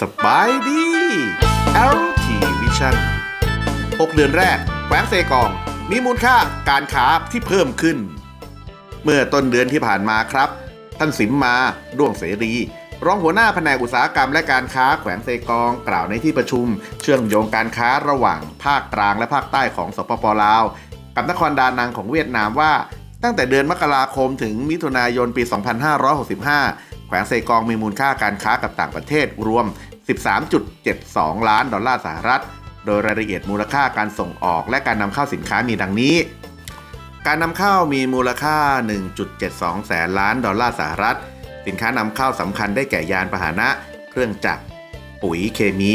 สบายดี LT Vision 6 เดือนแรกแขวงเซกอง มีมูลค่าการค้าที่เพิ่มขึ้น เมื่อต้นเดือนที่ผ่านมาครับ ท่านสิมมาด้วงเสรี รองหัวหน้าแผนกอุตสาหกรรมและการค้าแขวงเซกอง กล่าวในที่ประชุม เชื่อมโยงการค้าระหว่างภาคกลางและภาคใต้ของสปปลาว กับนครดานังของเวียดนามว่า ตั้งแต่เดือนมกราคมถึงมิถุนายนปี 2565 แขวงเซกองมีมูลค่าการค้ากับต่างประเทศรวม 13.72 ล้านดอลลาร์สหรัฐ โดยรายละเอียดมูลค่าการส่งออกและการนำเข้าสินค้ามีดังนี้ การนำเข้ามีมูลค่า 1.72 แสนล้านดอลลาร์สหรัฐ สินค้านำเข้าสำคัญได้แก่ยานพาหนะ เครื่องจักร ปุ๋ยเคมี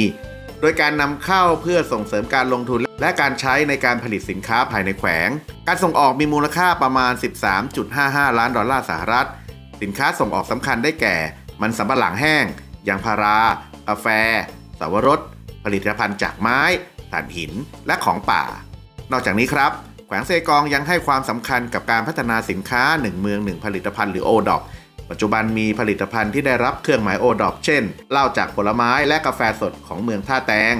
โดยการนำเข้าเพื่อส่งเสริมการลงทุนและการใช้ในการผลิตสินค้าภายในแขวง การส่งออกมีมูลค่าประมาณ 13.55 ล้านดอลลาร์สหรัฐ สินค้าส่งออกสำคัญได้แก่ มันสำปะหลังแห้งยางพารากาแฟสาวรส ผลิตภัณฑ์จากไม้ถ่านหิน และของป่า นอกจากนี้ครับ แขวงเซกองยังให้ความสำคัญกับการพัฒนาสินค้า 1 เมือง 1 ผลิตภัณฑ์หรือ o d o p ปัจจุบันมีผลิตภัณฑ์ที่ได้รับเครื่องหมาย o d o p เช่นเหล้าจากผลไม้และกาแฟสดของเมืองท่าแตง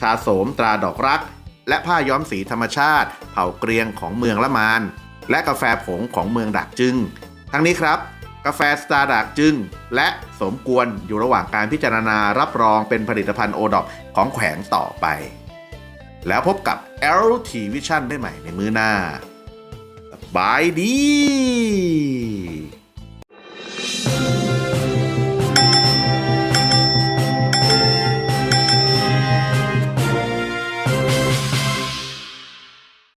ชาโสมตราดอกรัก และผ้าย้อมสีธรรมชาติ เผ่าเกรียงของเมืองละมาน และกาแฟผงของเมืองดักจึง ทั้งนี้ครับ กาแฟสตาร์ดักจึง และสมควรอยู่ระหว่างการพิจารณารับรองเป็นผลิตภัณฑ์โอดอของแขวงต่อไป แล้วพบกับ LT Vision ได้ใหม่ในมือหน้าบายดี